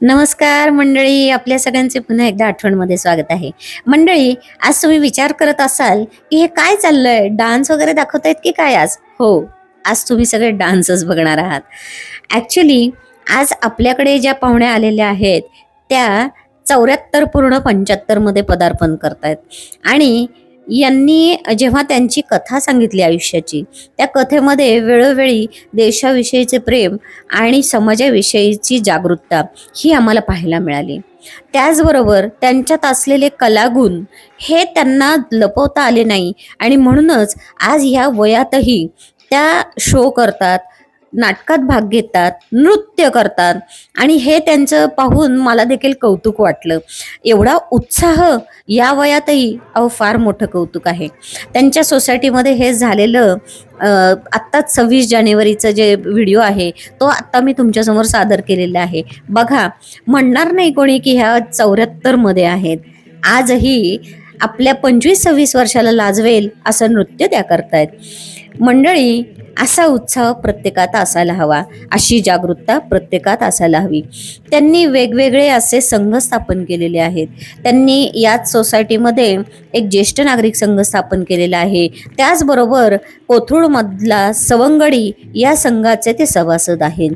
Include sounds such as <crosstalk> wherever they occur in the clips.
नमस्कार मंडळी आपल्या सगळ्यांचे पुन्हा एकदा आठवणमध्ये स्वागत आहे. मंडळी आज तुम्ही विचार करत असाल की हे काय चाललंय? डान्स वगैरे दाखवतायत की काय आज? हो आज तुम्ही सगळे डान्सच बघणार आहात. ॲक्च्युली आज आपल्याकडे ज्या पाहुण्या आलेल्या आहेत त्या चौऱ्याहत्तर पूर्ण पंच्याहत्तरमध्ये पदार्पण करतायत. आणि यांनी जेव्हा त्यांची कथा सांगितली आयुष्याची त्या कथेमध्ये वेळोवेळी देशाविषयीचे प्रेम आणि समाजाविषयीची जागरूकता ही आम्हाला पाहायला मिळाली. त्याचबरोबर त्यांच्यात असलेले कलागुण हे त्यांना लपवता आले नाही आणि म्हणूनच आज ह्या वयातही त्या शो करतात नाटकात भाग घेतात नृत्य करतात आणि हे त्यांचं पाहून मला देखील कौतुक वाटलं. एवढा उत्साह या वयातही अहो फार मोठं कौतुक आहे. त्यांच्या सोसायटीमध्ये हे झालेलं आत्ताच सव्वीस जानेवारीचं जे व्हिडिओ आहे तो आत्ता मी तुमच्यासमोर सादर केलेला आहे. बघा म्हणणार नाही कोणी की ह्या चौऱ्याहत्तरमध्ये आहेत. आजही आपल्या पंचवीस सव्वीस वर्षाला लाजवेल असं नृत्य त्या करतायत. मंडळी असा उत्साह प्रत्येकात असायला हवा. अशी जागरूकता प्रत्येकात असायला हवी. त्यांनी वेगवेगळे असे संघ स्थापन केलेले आहेत. त्यांनी याच सोसायटीमध्ये एक ज्येष्ठ नागरिक संघ स्थापन केलेला आहे. त्याचबरोबर कोथरूडमधला सवंगडी या संघाचे ते सभासद आहेत.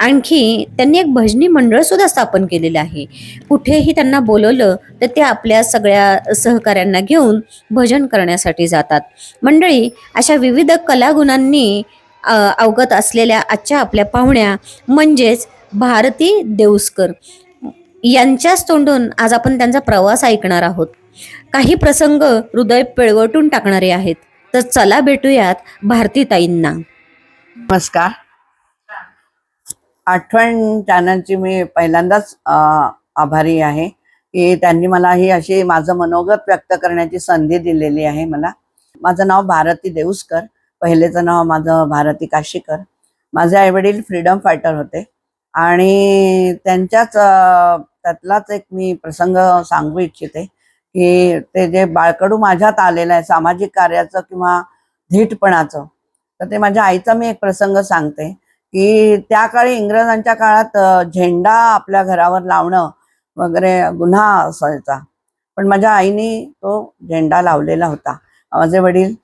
आणखी त्यांनी एक भजनी मंडळ सुद्धा स्थापन केलेलं आहे. कुठेही त्यांना बोलवलं तर ते आपल्या सगळ्या सहकाऱ्यांना घेऊन भजन करण्यासाठी जातात. मंडळी अशा विविध कलागुणांनी अवगत असलेल्या आजच्या आपल्या पाहुण्या म्हणजेच भारती देऊसकर. यांच्याच तोंडून आज आपण त्यांचा प्रवास ऐकणार आहोत. काही प्रसंग हृदय पिळवटून टाकणारे आहेत. तर चला भेटूयात भारतीताईंना. नमस्कार. आठवण चॅनलची मी पहिल्यांदाच आभारी आहे की त्यांनी मला ही अशी माझं मनोगत व्यक्त करण्याची संधी दिलेली आहे मला. माझं नाव भारती देऊसकर पहिलेचं नाव माझं भारती काशीकर. माझे आईवडील फ्रीडम फायटर होते आणि त्यांच्याच त्यातलाच एक मी प्रसंग सांगू इच्छिते की ते जे बाळकडू माझ्यात आलेलं आहे सामाजिक कार्याचं किंवा धीटपणाचं तर ते माझ्या आईचा मी एक प्रसंग सांगते. की त्या काळी इंग्रजांच्या काळात झेंडा आपल्या घरावर लावणं वगैरे गुन्हा असायचा. पण माझ्या आईने तो झेंडा लावलेला होता. माझे वडील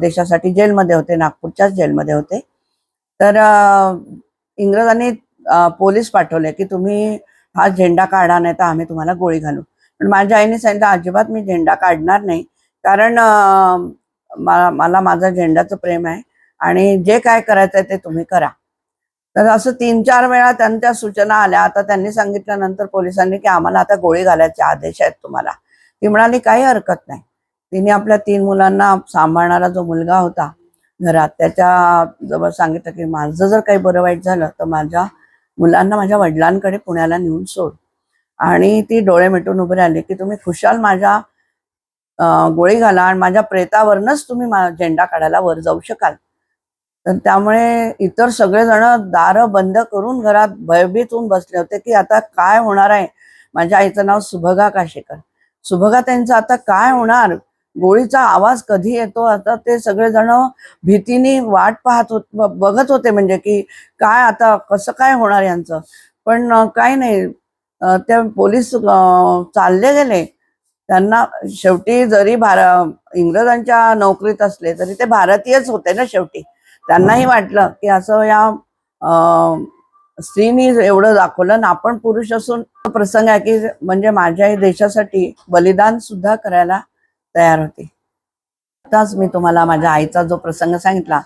देशासाठी जेलमध्ये होते नागपूरच्याच जेलमध्ये होते. तर इंग्रजांनी पोलीस पाठवले की तुम्ही हा झेंडा काढा नाही तर आम्ही तुम्हाला गोळी घालू. पण माझ्या आईने सांगितलं अजिबात मी झेंडा काढणार नाही. कारण मला माझं झेंडाचं प्रेम आहे आणि जे काय करायचंय ते तुम्ही करा. तर असं तीन चार वेळा त्यांच्या सूचना आल्या. आता त्यांनी सांगितल्यानंतर पोलिसांनी की आम्हाला आता गोळी घालायचे आदेश आहेत तुम्हाला. ती म्हणाली काही हरकत नाही. तिने आपल्या तीन मुलांना सांभाळणारा जो मुलगा होता घरात त्याच्याजवळ सांगितलं की माझं जर काही बरं वाईट झालं तर माझ्या मुलांना माझ्या वडिलांकडे पुण्याला नेऊन सोड. आणि ती डोळे मिटून उभे राहिली की तुम्ही खुशाल माझ्या गोळी घाला आणि माझ्या प्रेतावरनच तुम्ही मा- झेंडा काढायला वर जाऊ शकाल. तर त्यामुळे इतर सगळेजण दारं बंद करून घरात भयभीत होऊन बसले होते की आता काय होणार आहे? माझ्या आईचं नाव सुभगा काशेकर. सुभगा त्यांचं आता काय होणार? गोळीचा आवाज कधी येतो? आता ते सगळेजण भीतीने वाट पाहत होत बघत होते म्हणजे की काय आता कसं काय होणार यांचं? पण काय नाही. ते पोलीस चालले गेले. त्यांना शेवटी जरी भार इंग्रजांच्या नोकरीत असले तरी ते भारतीयच होते ना शेवटी. त्यांनाही वाटलं की असं या स्त्रीनी एवढं दाखवलं. ना आपण पुरुष असून प्रसंग आहे की म्हणजे माझ्या देशासाठी बलिदान सुद्धा करायला तयार होते. आताच मी तुम्हाला माझ्या आईचा जो प्रसंग सांगितला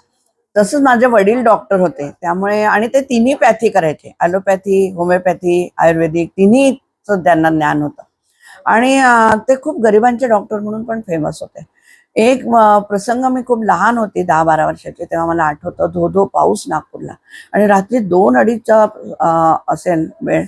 तसंच माझे वडील डॉक्टर होते. त्यामुळे आणि ते तिन्ही पॅथी करायचे. ॲलोपॅथी होमिओपॅथी आयुर्वेदिक तिन्हीचं त्यांना ज्ञान होतं. आणि ते खूप गरिबांचे डॉक्टर म्हणून पण फेमस होते. एक प्रसंग मी खूप लहान होते दहा बारा वर्षाचे तेव्हा मला आठवतं धो धो पाऊस नागपूरला. आणि रात्री दोन अडीचचा असेल वेळ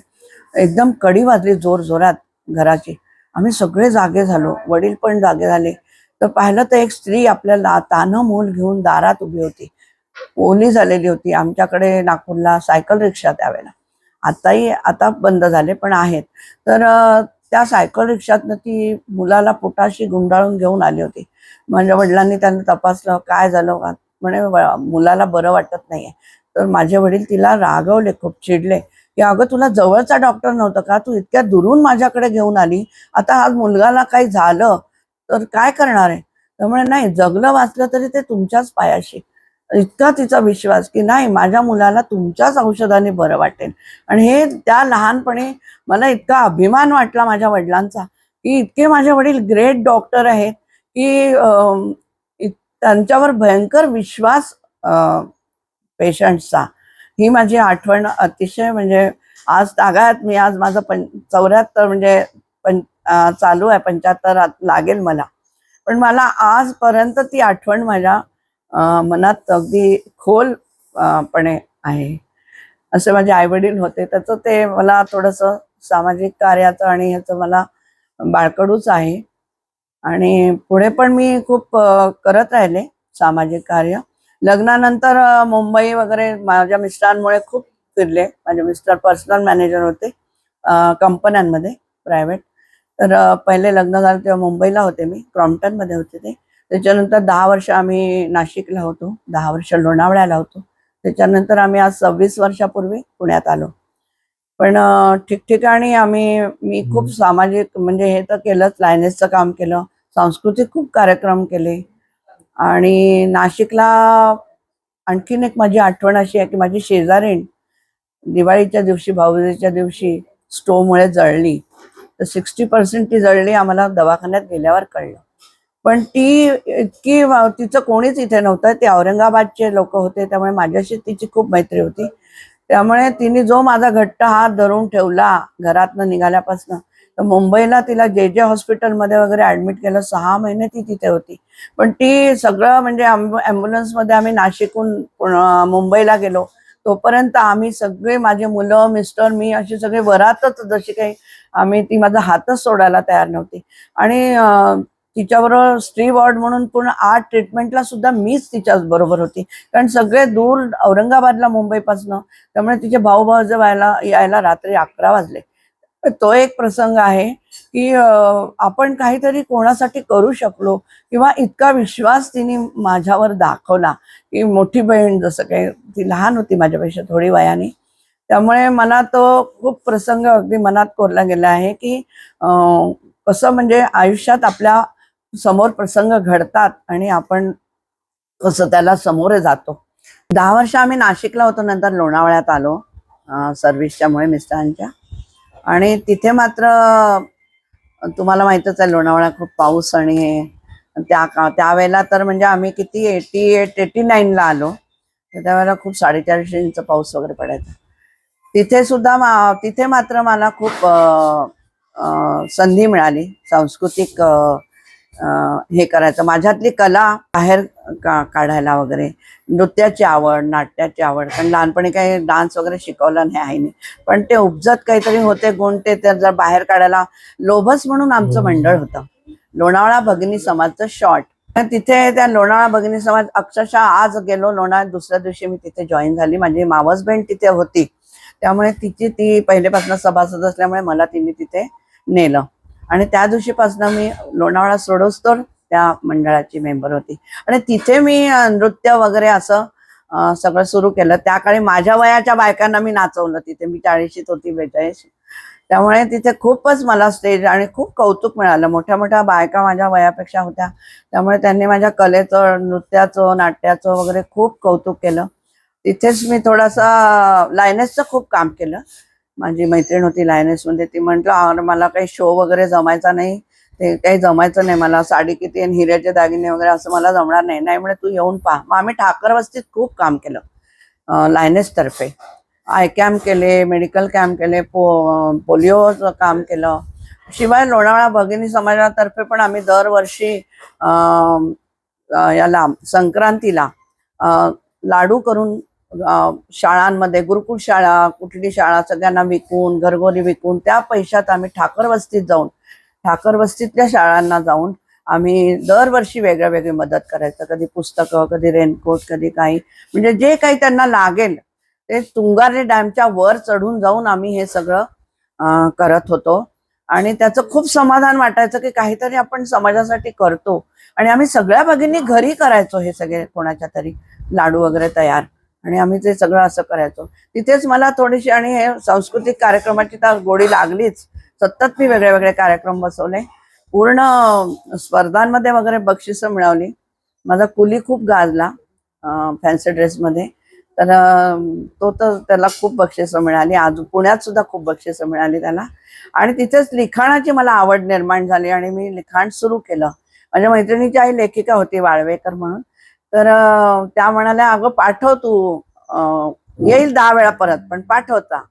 एकदम कडी वाजली जोर जोरात घराची. आम्ही सगळे जागे झालो वडील पण जागे झाले. तर पाहिलं तर एक स्त्री आपल्याला तानं मूल घेऊन दारात उभी होती. ओली झालेली होती आमच्याकडे नागपूरला सायकल रिक्षा त्यावेळेला आताही आता बंद झाले पण आहेत. तर त्या सायकल रिक्षातनं ती मुलाला पोटाशी गुंडाळून घेऊन आली होती. माझ्या वडिलांनी त्यांना तपासलं काय झालं? का म्हणे मुलाला बरं वाटत नाहीये. तर माझे वडील तिला रागवले खूप चिडले. की अगं तुला जवळचा डॉक्टर नव्हता का? तू इतक्या दुरून माझ्याकडे घेऊन आली. आता आज मुलगाला काही झालं तर काय करणार आहे? त्यामुळे नाही जगलं वाचलं तरी ते तुमच्याच पायाशी. इतका तिचा विश्वास की नाही माझ्या मुलाला तुमच्याच औषधाने बरं वाटेल. आणि हे त्या लहानपणी मला इतका अभिमान वाटला माझ्या वडिलांचा की इतके माझे वडील ग्रेट डॉक्टर आहेत की त्यांच्यावर भयंकर विश्वास पेशंटचा. ही माझी आठवण अतिशय म्हणजे आज तागायत मी आज माझं पं चौऱ्याहत्तर म्हणजे पं चालू आहे पंच्याहत्तर लागेल मला. पण मला आजपर्यंत ती आठवण माझ्या मनात अगदी खोल पणे आहे. असे माझे आई वडील होते त्याचं ते मला थोडंसं सामाजिक कार्याचं आणि ह्याचं मला बाळकडूच आहे. आणि पुढे पण मी खूप करत राहिले सामाजिक कार्य. लग्नानंतर मुंबई वगैरे माझ्या मिस्टरांमुळे खूप फिरले. माझे मिस्टर पर्सनल मॅनेजर होते कंपन्यांमध्ये प्रायव्हेट. तर पहिले लग्न झालं तेव्हा मुंबईला होते मी क्रॉम्प्टनमध्ये होते ते. त्याच्यानंतर दहा वर्ष आम्ही नाशिकला होतो दहा वर्ष लोणावळ्याला होतो. त्याच्यानंतर आम्ही आज सव्वीस वर्षापूर्वी पुण्यात आलो. पण ठिकठिकाणी आम्ही मी खूप सामाजिक म्हणजे हे तर केलंच लायनेसचं काम केलं. सांस्कृतिक खूप कार्यक्रम केले. आणि नाशिकला आणखीन एक माझी आठवण अशी आहे की माझी शेजारीण दिवाळीच्या दिवशी भाऊजीच्या दिवशी स्टोमुळे जळली. तर सिक्स्टी पर्सेंट ती जळली आम्हाला दवाखान्यात गेल्यावर कळलं. पण ती इतकी तिचं कोणीच इथे नव्हतं. ते औरंगाबादचे लोक होते त्यामुळे माझ्याशी तिची खूप मैत्री होती. त्यामुळे तिने जो माझा घट्ट हात धरून ठेवला घरातनं निघाल्यापासून तर मुंबईला तिला जे जे हॉस्पिटलमध्ये वगैरे ऍडमिट केलं सहा महिने ती तिथे होती. पण ती सगळं म्हणजे ॲम्ब्युलन्समध्ये आम्ही नाशिकहून मुंबईला गेलो. तोपर्यंत आम्ही सगळे माझे मुलं मिस्टर मी अशी सगळे वरातच जशी काही आम्ही ती माझा हातच सोडायला तयार नव्हती. आणि तिच्याबरोबर स्त्री वॉर्ड म्हणून पूर्ण आठ ट्रीटमेंटला सुद्धा मीच तिच्याच बरोबर होती. कारण सगळे दूर औरंगाबादला मुंबईपासनं. त्यामुळे तिचे भाऊ भाऊ व्हायला यायला रात्री अकरा वाजले. तो एक प्रसंग आहे की आपण काहीतरी कोणासाठी करू शकलो किंवा इतका विश्वास तिने माझ्यावर दाखवला की मोठी बहीण जसं काही ती लहान होती माझ्यापेक्षा थोडी वयाने. त्यामुळे मला तो खूप प्रसंग अगदी मनात कोरला गेला आहे की कसं म्हणजे आयुष्यात आपल्यासमोर प्रसंग घडतात आणि आपण कसं त्याला समोर जातो. दहा वर्ष आम्ही नाशिकला होतो नंतर लोणावळ्यात आलो सर्व्हिसच्यामुळे मिस्टरांच्या. आणि तिथे मात्र तुम्हाला माहितच आहे लोणावळा खूप पाऊस आणि हे त्या का त्यावेळेला तर म्हणजे आम्ही किती एटी एट एटी नाईनला आलो. तर त्यावेळेला खूप साडेचारशे इंच पाऊस वगैरे पडायचा. तिथे सुद्धा मा- तिथे मात्र मला खूप संधी मिळाली. सांस्कृतिक हे करायचं. माझ्यातली कला बाहेर का काढायला वगैरे. नृत्याची आवड नाट्याची आवड. कारण लहानपणी काही डान्स वगैरे शिकवला नाही आईने. पण ते उपजत काहीतरी होते गुण ते जर बाहेर काढायला लोभस म्हणून आमचं मंडळ होतं. लोणावळा भगिनी समाजचं शॉर्ट तिथे त्या लोणावळा भगिनी समाज अक्षरशः आज गेलो लोणावळ्यात दुसऱ्या दिवशी मी तिथे जॉईन झाली. माझी मावस बहीण तिथे होती. त्यामुळे तिची ती पहिलेपासून सभासद असल्यामुळे मला तिने तिथे नेलं. आणि त्या दिवशीपासून मी लोणावळा सोडोस्तोर त्या मंडळाची मेंबर होती. आणि तिथे मी नृत्य वगैरे असं सगळं सुरू केलं. त्या काळी माझ्या वयाच्या बायकांना मी नाचवलं तिथे. मी चाळीशीत होती बेचाळीशी त्यामुळे तिथे खूपच मला स्टेज आणि खूप कौतुक मिळालं. मोठ्या मोठ्या बायका माझ्या वयापेक्षा होत्या. त्यामुळे त्यांनी माझ्या कलेचं नृत्याचं नाट्याचं वगैरे खूप कौतुक केलं. तिथेच मी थोडासा लायनेसचं खूप काम केलं. माझी मैत्रीण होती लायनेसमध्ये ती म्हटलं "अरे, मला काही शो वगैरे जमायचा नाही. ते काही जमायचं नाही मला साडी किती आणि हिऱ्याचे दागिने वगैरे असं मला जमणार नाही. नाही म्हणे तू येऊन पहा. मग आम्ही ठाकर वस्तीत खूप काम केलं लायनेसतर्फे आय कॅम्प केले मेडिकल कॅम्प केले पो पोलिओचं काम केलं. शिवाय लोणावळा भगिनी समाजातर्फे पण आम्ही दरवर्षी याला संक्रांतीला लाडू करून शाळांमध्ये गुरुकुल शाळा कुठली शाळा सगळ्यांना विकून घरगोरी विकून त्या पैशात आम्ही ठाकर वस्तीत जाऊन ठाकर वस्तीतल्या शाळांना जाऊन आम्ही दरवर्षी वेगळ्या वेगळी मदत करायचं. कधी पुस्तकं कधी रेनकोट कधी काही. म्हणजे जे काही त्यांना लागेल ते तुंगारे डॅमच्या वर चढून जाऊन आम्ही हे सगळं करत होतो. आणि त्याचं खूप समाधान वाटायचं की काहीतरी आपण समाजासाठी करतो. आणि आम्ही सगळ्या भगिनी घरी करायचो हे सगळे कोणाच्या तरी लाडू वगैरे तयार. आणि आम्ही ते सगळं असं करायचो. तिथेच मला थोडीशी आणि हे सांस्कृतिक कार्यक्रमाची तर गोडी लागलीच. सतत मी वेगळे वेगळे कार्यक्रम बसवले. पूर्ण स्पर्धांमध्ये वगैरे बक्षिसं मिळवली. माझा कुली खूप गाजला फॅन्सी ड्रेसमध्ये तर तो तर त्याला खूप बक्षिसं मिळाली. आज पुण्यात सुद्धा खूप बक्षिसं मिळाली त्याला. आणि तिथेच लिखाणाची मला आवड निर्माण झाली आणि मी लिखाण सुरू केलं. माझ्या मैत्रिणीची आई लेखिका होती वाळवेकर म्हणून. तर त्या म्हणाल्या अगं पाठव तू येईल दहा वेळा परत पण पाठवता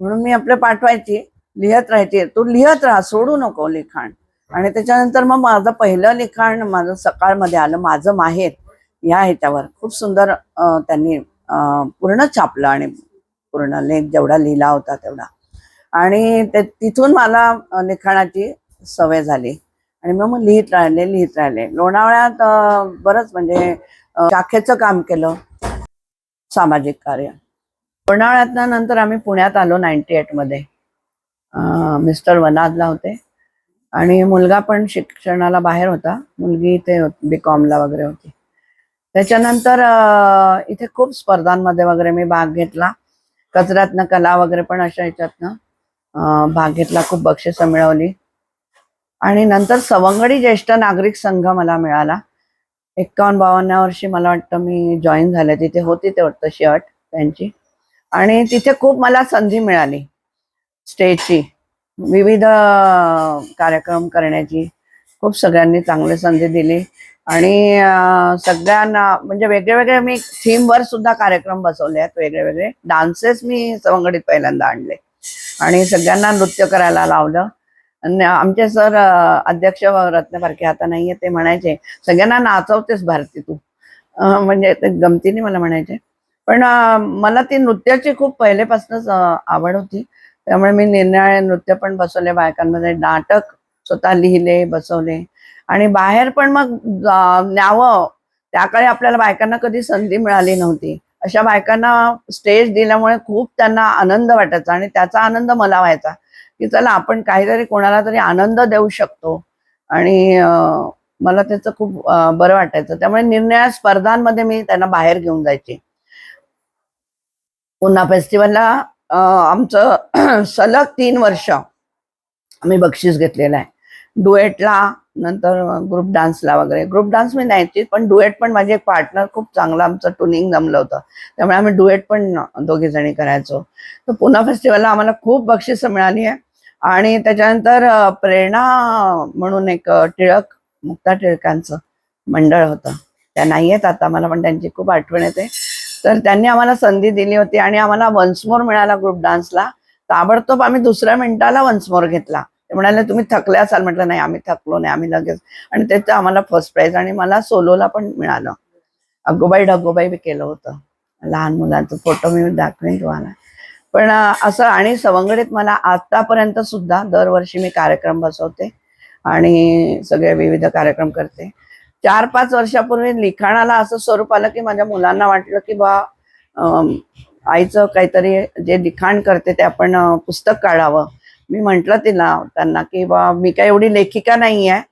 म्हणून मी आपलं पाठवायची. लिहत राहायची तू लिहत राहा सोडू नको लिखाण. आणि त्याच्यानंतर मग माझं पहिलं लिखाण माझं सकाळमध्ये आलं माझं माहेर या ह्याच्यावर. खूप सुंदर त्यांनी पूर्ण छापलं आणि पूर्ण लेख जेवढा लिहिला होता तेवढा. आणि ते तिथून मला लिखाणाची सवय झाली. आणि मग मग लिहित राहिले लिहित राहिले. लोणावळ्यात बरंच म्हणजे शाखेचं काम केलं. सामाजिक कार्य. लोणावळ्यातनं नंतर आम्ही पुण्यात आलो नाईन्टी एटमध्ये. मिस्टर वनादला होते. आणि मुलगा पण शिक्षणाला बाहेर होता. मुलगी इथे बी कॉमला वगैरे होती. त्याच्यानंतर इथे खूप स्पर्धांमध्ये वगैरे मी भाग घेतला. कचऱ्यातनं कला वगैरे पण अशा ह्याच्यातनं भाग घेतला. खूप बक्षिसं मिळवली. आणि नंतर सवंगडी ज्येष्ठ नागरिक संघ मला मिळाला. एक्कावन्न बावन्न वर्षी मला वाटतं मी जॉईन झाले. तिथे होती ते वाटतं शर्ट त्यांची. आणि तिथे खूप मला संधी मिळाली. स्टेजची विविध कार्यक्रम करण्याची खूप सगळ्यांनी चांगली संधी दिली. आणि सगळ्यांना म्हणजे वेगळे वेगळे मी थीमवर सुद्धा कार्यक्रम बसवले आहेत वेगळे वेगळे डान्सेस मी सवंगडीत पहिल्यांदा आणले. आणि सगळ्यांना नृत्य करायला लावलं. आणि आमचे सर अध्यक्ष रत्न भारके आता नाहीये ते म्हणायचे सगळ्यांना नाचवतेस भारती तू. म्हणजे ते गमतीने मला म्हणायचे. पण मला ती नृत्याची खूप पहिलेपासूनच आवड होती. त्यामुळे मी निरनिराळे नृत्य पण बसवले बायकांमध्ये नाटक स्वतः लिहिले बसवले. आणि बाहेर पण मग न्यावं त्याकडे आपल्याला बायकांना कधी संधी मिळाली नव्हती. अशा बायकांना स्टेज दिल्यामुळे खूप त्यांना आनंद वाटायचा आणि त्याचा आनंद मला व्हायचा की चला आपण काहीतरी कोणाला तरी आनंद देऊ शकतो. आणि मला त्याचं खूप बरं वाटायचं. त्यामुळे निर्णया स्पर्धांमध्ये मी त्यांना बाहेर घेऊन जायचे. पुन्हा फेस्टिवलला आमचं <clears throat> सलग तीन वर्ष आम्ही बक्षीस घेतलेलं आहे. डुएटला नंतर ग्रुप डान्सला वगैरे. ग्रुप डान्स मी नाही पण डुएट पण माझे एक पार्टनर खूप चांगलं आमचं टुनिंग जमलं होतं. त्यामुळे आम्ही डुएट पण दोघी जणी करायचो. तर पुन्हा फेस्टिवलला आम्हाला खूप बक्षिसं मिळाली आहे. आणि त्याच्यानंतर प्रेरणा म्हणून एक टिळक मुक्ता टिळकांचं मंडळ होतं. त्या नाही आहेत आता मला पण त्यांची खूप आठवण येते. तर त्यांनी आम्हाला संधी दिली होती आणि आम्हाला वन्समोर मिळाला ग्रुप डान्सला ताबडतोब आम्ही दुसऱ्या मिनिटाला वन्समोर घेतला. ते म्हणाले तुम्ही थकले असाल. म्हटलं नाही आम्ही थकलो नाही आम्ही लगेच. आणि त्याचं आम्हाला फर्स्ट प्राईज आणि मला सोलोला पण मिळालं. अगोबाई ढगोबाई बी केलं होतं. लहान मुलांचा फोटो मी दाखवेन तुम्हाला. पण असं आणि सवंगडीत मला आतापर्यंत सुद्धा दरवर्षी मी कार्यक्रम बसवते आणि सगळे विविध कार्यक्रम करते. चार पाच वर्षापूर्वी लिखाणाला असं स्वरूप आलं की माझ्या मुलांना वाटलं की बा आईचं काहीतरी जे लिखाण करते ते आपण पुस्तक काढावं. मी म्हटलं तिला त्यांना की बा मी काय एवढी लेखिका नाही आहे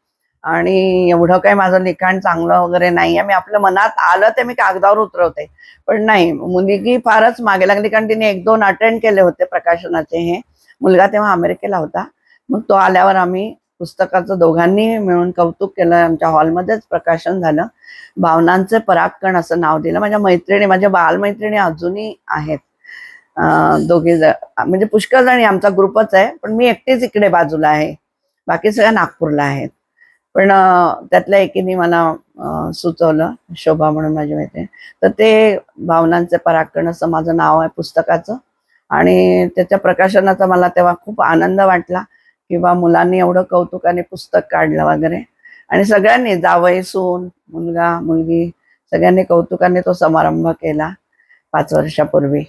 आणि एवढं काही माझं लिखाण चांगलं वगैरे नाही आहे मी आपलं मनात आलं ते मी कागदावर उतरवते. पण नाही मुलगी फारच मागे लागली कारण तिने एक दोन अटेंड केले होते प्रकाशनाचे हे. मुलगा तेव्हा अमेरिकेला होता. मग तो आल्यावर आम्ही पुस्तकाचं दोघांनी मिळून कौतुक केलं आमच्या हॉलमध्येच प्रकाशन झालं. भावनांचे परागकण असं नाव दिलं. माझ्या मैत्रिणी माझ्या बालमैत्रिणी अजूनही आहेत. दोघे म्हणजे पुष्कळ जणी आमचा ग्रुपच आहे पण मी एकटीच इकडे बाजूला आहे. बाकी सगळ्या नागपूरला आहेत. पण त्यातल्या एकीने मला सुचवलं शोभा म्हणून माझी मैत्रीण. तर ते भावनांचे परागकण असं माझं नाव आहे पुस्तकाचं. आणि त्याच्या प्रकाशनाचा मला तेव्हा खूप आनंद वाटला. किंवा मुलांनी एवढं कौतुकाने पुस्तक काढलं वगैरे. आणि सगळ्यांनी जावई सून मुलगा मुलगी सगळ्यांनी कौतुकाने तो समारंभ केला पाच वर्षापूर्वी.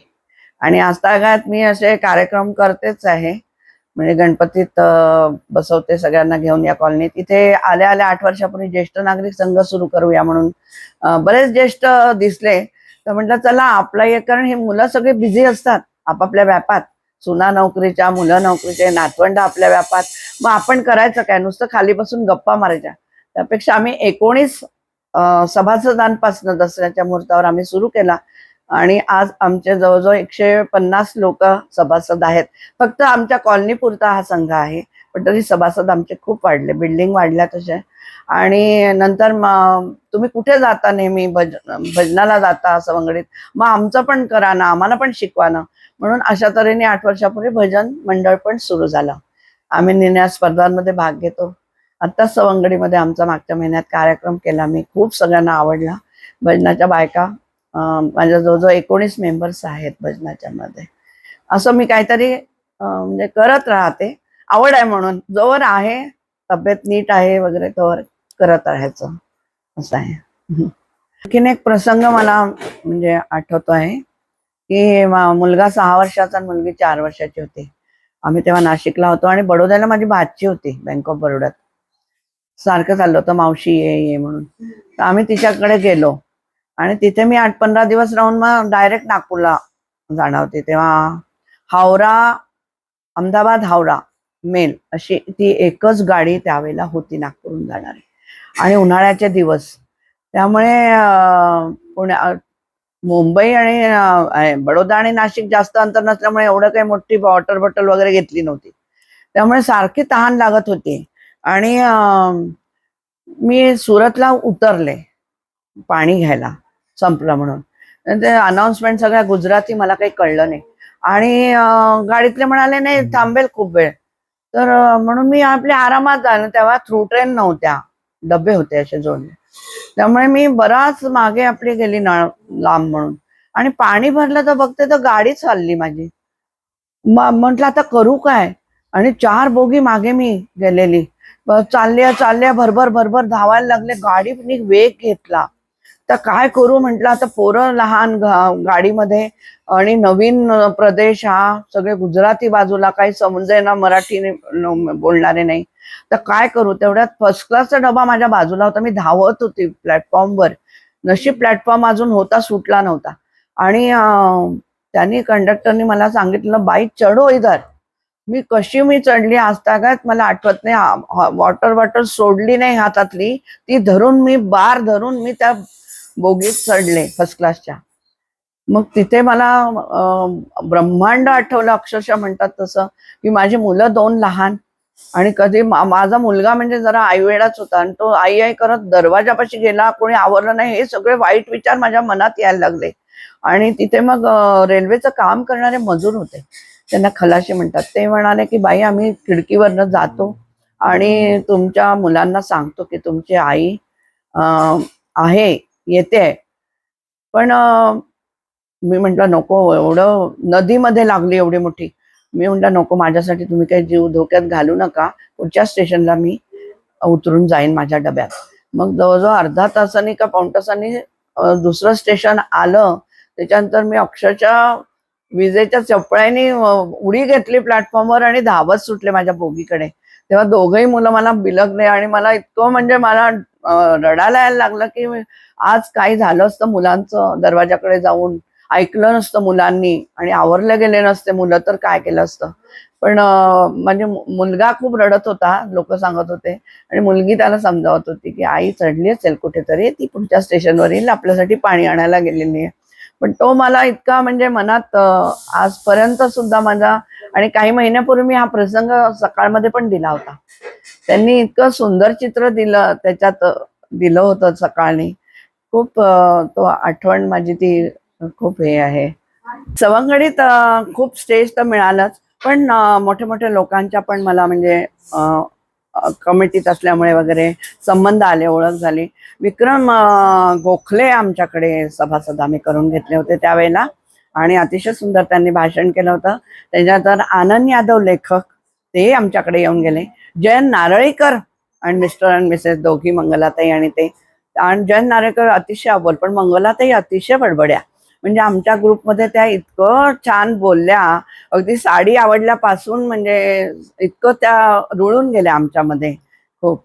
आणि आजतागात मी असे कार्यक्रम करतेच आहे. म्हणजे गणपतीत बसवते सगळ्यांना घेऊन या कॉलनीत. इथे आल्या आल्या आठ वर्षापूर्वी ज्येष्ठ नागरिक संघ सुरू करूया म्हणून बरेच ज्येष्ठ दिसले. तर म्हटलं चला आपला एक कारण हे मुलं सगळे बिझी असतात आपापल्या व्यापात. सुना नोकरीच्या मुलं नोकरीचे नातवंड आपल्या व्यापात. मग आपण करायचं काय? नुसतं खाली बसून गप्पा मारायच्या. त्यापेक्षा आम्ही एकोणीस सभासदांपासून दसऱ्याच्या मुहूर्तावर आम्ही सुरू केला. आणि आज आमचे जवळजवळ एकशे पन्नास लोक सभासद आहेत. फक्त आमच्या कॉलनीपुरता हा संघ आहे. पण तरी सभासद आमचे खूप वाढले बिल्डिंग वाढल्या तशा. आणि नंतर मग तुम्ही कुठे जाता नेहमी? भज भजनाला जाता सवंगडीत मग आमचं पण करा ना आम्हाला पण शिकवा ना. म्हणून अशा तऱ्हेने आठ वर्षापूर्वी भजन मंडळ पण सुरू झालं. आम्ही निर्णया स्पर्धांमध्ये भाग घेतो. आत्ताच सवंगडीमध्ये आमचा मागच्या महिन्यात कार्यक्रम केला. मी खूप सगळ्यांना आवडला. भजनाच्या बायका अं, माझ्या जवळजवळ एकोणीस मेंबर्स आहेत भजनाच्या मध्ये असं मी काहीतरी म्हणजे करत राहते. आवड आहे म्हणून. जोवर आहे तब्येत नीट आहे वगैरे तोवर करत राहायचं. असं आहे. आणखीन एक प्रसंग मला म्हणजे आठवतो आहे की मुलगा सहा वर्षाचा आणि मुलगी चार वर्षाची होती. आम्ही तेव्हा नाशिकला होतो आणि बडोद्याला माझी भाची होती बँक ऑफ बरोड्यात सारखं चाललं होतं मावशी ये ये म्हणून. तर आम्ही तिच्याकडे गेलो. आणि तिथे मी आठ पंधरा दिवस राहून मग डायरेक्ट नागपूरला जाणार होते. तेव्हा हावरा अहमदाबाद हावरा. मेल अशी ती एकच गाडी त्यावेळेला होती नागपूरहून जाणारी. आणि उन्हाळ्याचे दिवस. त्यामुळे पुण्या मुंबई आणि बडोदा आणि नाशिक जास्त अंतर नसल्यामुळे एवढं काही मोठी वॉटर बॉटल वगैरे घेतली नव्हती. त्यामुळे सारखी तहान लागत होती. आणि मी सुरतला उतरले पाणी घ्यायला संपलं म्हणून. ते अनाउन्समेंट सगळ्या गुजराती मला काही कळलं नाही. आणि गाडीतले म्हणाले नाही थांबेल खूप वेळ. तर म्हणून मी आपल्या आरामात जाणं तेव्हा थ्रू ट्रेन नव्हत्या. डबे होते असे जोडले त्यामुळे मी बराच मागे आपली गेली नळ लांब म्हणून. आणि पाणी भरलं तर बघते तर गाडीच चालली माझी. म्हटलं म्हंटल आता करू काय? आणि चार बोगी मागे मी गेलेली. चालल्या चालल्या भरभर भरभर धावायला लागले. गाडीने वेग घेतला. तर काय करू म्हटलं आता पोरं लहान गाडीमध्ये आणि नवीन प्रदेश हा सगळे गुजराती बाजूला काही समजे ना मराठीने बोलणारे नाही. तर काय करू तेवढ्यात फर्स्ट क्लासचा डबा माझ्या बाजूला होता. मी धावत होती प्लॅटफॉर्मवर नशीब प्लॅटफॉर्म अजून होता सुटला नव्हता. आणि त्यांनी कंडक्टरनी मला सांगितलं बाई चढो इधर. मी कशी मी चढली आजतागात मला आठवत नाही. वॉटर बॉटल सोडली नाही हातातली. ती धरून मी बार धरून मी त्या बोगीत चढले फर्स्ट क्लासच्या मग तिथे मला ब्रह्मांड आठवलं अक्षरशः म्हणतात तसं की माझी मुलं दोन लहान आणि कधी माझा मुलगा म्हणजे जरा आईवेळाच होता आणि तो आई आई करत दरवाजापाशी गेला कोणी आवरलं नाही हे सगळे वाईट विचार माझ्या मनात यायला लागले. आणि तिथे मग रेल्वेचं काम करणारे मजूर होते. त्यांना खलाशी म्हणतात. ते म्हणाले की बाई आम्ही खिडकीवरनं जातो आणि तुमच्या मुलांना सांगतो की तुमची आई आहे येते पण मी म्हटलं नको एवढं नदीमध्ये लागली एवढी मोठी. मी म्हटलं नको माझ्यासाठी तुम्ही काही जीव धोक्यात घालू नका. पुढच्या स्टेशनला मी उतरून जाईन माझ्या डब्यात. मग जवळजवळ अर्धा तासाने का पाऊण तासाने दुसरं स्टेशन आलं. त्याच्यानंतर मी अक्षरशः विजेच्या चपळ्याने उडी घेतली प्लॅटफॉर्मवर आणि धावत सुटले माझ्या बोगीकडे. तेव्हा दोघही मुलं मला बिलगले आणि मला इतकं म्हणजे मला रडायला यायला लागलं की आज काय झालं असतं मुलांचं? दरवाजाकडे जाऊन ऐकलं नसतं मुलांनी आणि आवरलं गेले नसते मुलं तर काय केलं असतं? पण म्हणजे मुलगा खूप रडत होता लोक सांगत होते. आणि मुलगी त्याला समजावत होती की आई चढली असेल कुठेतरी ती पुढच्या स्टेशनवर येईल आपल्यासाठी पाणी आणायला गेलेली आहे. पण तो मला इतका म्हणजे मनात आजपर्यंत सुद्धा माझा आणि काही महिन्यापूर्वी मी हा प्रसंग सकाळमध्ये पण दिला होता. त्यांनी इतकं सुंदर चित्र दिलं त्याच्यात दिलं होतं सकाळनी खूप तो आठवण माझी ती खूप हे आहे. सवंगडीत खूप स्टेज तर मिळालंच पण मोठ्या मोठ्या लोकांच्या पण मला म्हणजे कमिटीत असल्यामुळे वगैरे संबंध आले ओळख झाली. विक्रम गोखले आमच्याकडे सभासद आम्ही करून घेतले होते त्यावेळेला आणि अतिशय सुंदर त्यांनी भाषण केलं होतं. त्याच्यानंतर आनंद यादव लेखक ते आमच्याकडे येऊन गेले. जयंत नारळीकर आणि मिस्टर अँड मिसेस दोघी मंगलाताई आणि ते आणि जयंत नारेकर अतिशय अव्वल पण मंगलाताई अतिशय बडबड्या. म्हणजे आमच्या ग्रुपमध्ये त्या इतकं छान बोलल्या अगदी साडी आवडल्यापासून म्हणजे इतकं त्या रुळून गेल्या आमच्यामध्ये. खूप.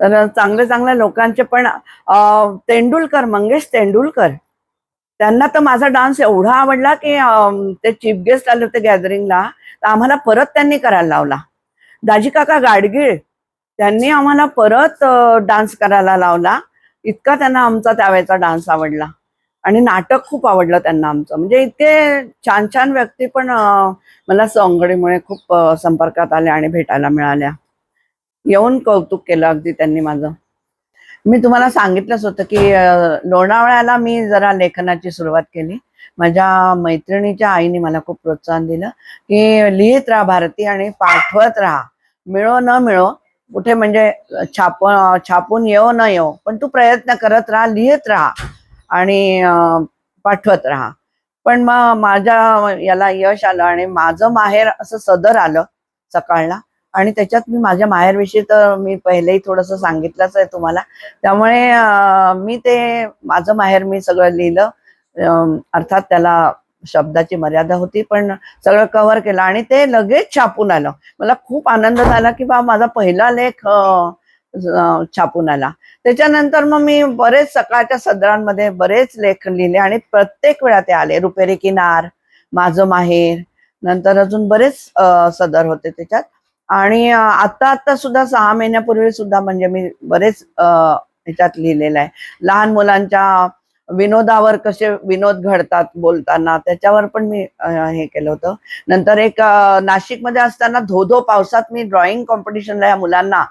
तर चांगल्या चांगल्या लोकांचे पण तेंडुलकर मंगेश तेंडुलकर. त्यांना तर माझा डान्स एवढा आवडला की ते चीफ गेस्ट आले होते गॅदरिंगला तर आम्हाला परत त्यांनी करायला लावला. दाजी काका गाडगीळ त्यांनी आम्हाला परत डान्स करायला लावला. इतका त्यांना आमचा त्यावेळेचा डान्स आवडला. आणि नाटक खूप आवडलं त्यांना आमचं. म्हणजे इतके छान छान व्यक्ती पण मला सवंगडीमुळे खूप संपर्कात आल्या आणि भेटायला मिळाल्या. येऊन कौतुक केलं अगदी त्यांनी माझं. मी तुम्हाला सांगितलंच होतं की लोणावळ्याला मी जरा लेखनाची सुरुवात केली. माझ्या मैत्रिणीच्या आईने मला खूप प्रोत्साहन दिलं की लिहित राहा भारती आणि पाठवत राहा. मिळो न मिळो कुठे म्हणजे छाप छापून येऊ न येऊ पण तू प्रयत्न करत राहा लिहित राहा आणि पाठवत राहा. पण मग माझ्या याला यश आलं आणि माझं माहेर असं सदर आलं सकाळला आणि त्याच्यात मी माझ्या माहेरविषयी तर मी पहिलेही थोडंसं सांगितलंच आहे तुम्हाला. त्यामुळे मी ते माझं माहेर मी सगळं लिहिलं. अर्थात त्याला शब्दाची मर्यादा होती पण सगळं कव्हर केलं आणि ते लगेच छापून आलं. मला खूप आनंद झाला की बा माझा पहिला लेख छापून आला. त्याच्यानंतर मग मी बरेच सकाळच्या सदरांमध्ये बरेच लेख लिहिले आणि प्रत्येक वेळा ते आले. रुपेरी किनार माझं माहेर नंतर अजून बरेच सदर होते त्याच्यात. आणि आता आता सुद्धा सहा महिन्यापूर्वी सुद्धा म्हणजे मी बरेच ह्याच्यात लिहिलेलं आहे. लहान मुलांच्या विनोदावर कसे विनोद घडतात बोलताना त्याच्यावर पण मी हे केलं होतं. नंतर एक नाशिकमध्ये असताना धो धो पावसात मी ड्रॉइंग कॉम्पिटिशनला या मुलांना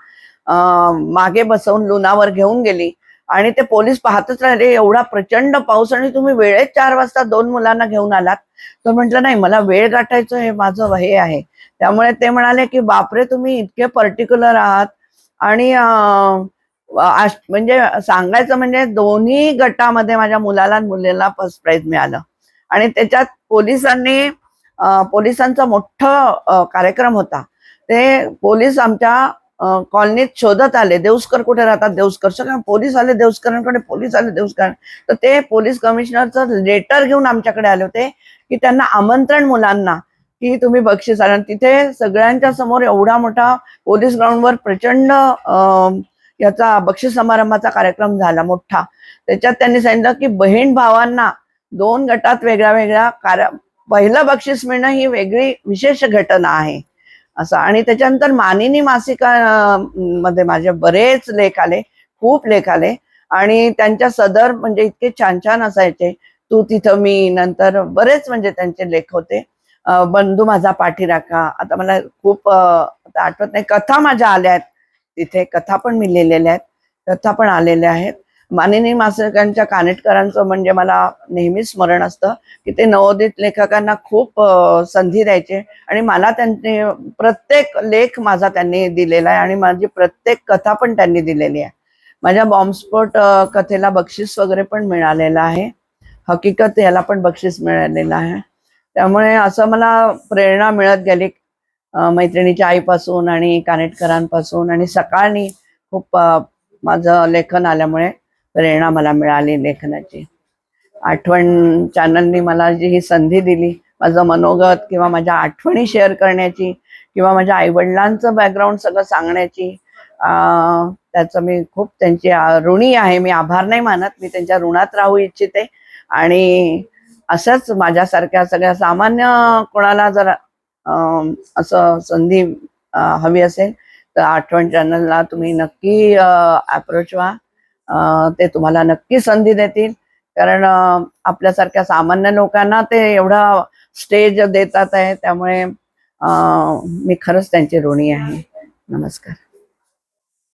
मागे बसवून लुनावर घेऊन गेली. आणि ते पोलीस पाहतच राहिले एवढा प्रचंड पाऊस आणि तुम्ही वेळेत चार वाजता दोन मुलांना घेऊन आलात. तर म्हटलं नाही मला वेळ गाठायचं हे माझं हे आहे. त्यामुळे ते म्हणाले की बापरे तुम्ही इतके पर्टिक्युलर आहात. आणि म्हणजे सांगायचं म्हणजे दोन्ही गटामध्ये माझ्या मुलाला मुलीला फर्स्ट प्राइज मिळालं. आणि त्याच्यात पोलिसांनी पोलिसांचा मोठा कार्यक्रम होता. ते पोलीस आमच्या कॉलनीत शोधत आले देवस्कर कुठे राहतात? देवस्कर. सगळं पोलीस आले देवस्करांकडे पोलीस आले देवस्कर. तर ते पोलीस कमिशनरचं लेटर घेऊन आमच्याकडे आले होते की त्यांना आमंत्रण मुलांना की तुम्ही बक्षीस आला. आणि तिथे सगळ्यांच्या समोर एवढा मोठा पोलीस ग्राउंडवर प्रचंड अं, याचा बक्षीस समारंभाचा कार्यक्रम झाला मोठा. त्याच्यात त्यांनी सांगितलं की बहीण भावांना दोन गटात वेगळ्या वेगळ्या कार्य पहिलं बक्षीस मिळणं ही वेगळी विशेष घटना आहे. असं. आणि त्याच्यानंतर मानिनी मासिका मध्ये माझे बरेच लेख आले खूप लेख आले. आणि त्यांच्या सदर म्हणजे इतके छान छान असायचे. तू तिथं मी नंतर बरेच म्हणजे त्यांचे लेख होते. बंधू माझा पाठीराखा. आता मला खूप आता आठवत नाही कथा माझ्या आल्या आहेत. तिथे कथा पण मी लिहिलेल्या आहेत कथा पण आलेल्या आहेत. मानिनी मासिकांच्या कानेटकरांचं म्हणजे मला नेहमीच स्मरण असतं की ते नवोदित लेखकांना खूप संधी द्यायचे आणि मला त्यांनी प्रत्येक लेख माझा त्यांनी दिलेला आहे आणि माझी प्रत्येक कथा पण त्यांनी दिलेली आहे. माझ्या बॉम्बस्फोट कथेला बक्षीस वगैरे पण मिळालेलं आहे. हकीकत याला पण बक्षीस मिळालेलं आहे. त्यामुळे असं मला प्रेरणा मिळत गेली मैत्रिणीच्या आईपासून आणि कानेटकरांपासून आणि सकाळनी खूप माझं लेखन आल्यामुळे प्रेरणा मला मिळाली लेखनाची. आठवण चॅनलनी मला जी ही संधी दिली माझं मनोगत किंवा माझ्या आठवणी शेअर करण्याची किंवा माझ्या आईवडिलांचं बॅकग्राऊंड सगळं सांगण्याची त्याचं मी खूप त्यांची ऋणी आहे. मी आभार नाही मानत मी त्यांच्या ऋणात राहू इच्छिते. आणि असंच माझ्यासारख्या सगळ्या सामान्य कोणाला जर असं संधी हवी असेल तर आठवण चॅनलला तुम्ही नक्की अप्रोच व्हा. ते तुम्हाला नक्की संधी देतील. कारण आपल्यासारख्या सामान्य लोकांना ते एवढा स्टेज देतात आहे त्यामुळे मी खरंच त्यांची ऋणी आहे. नमस्कार.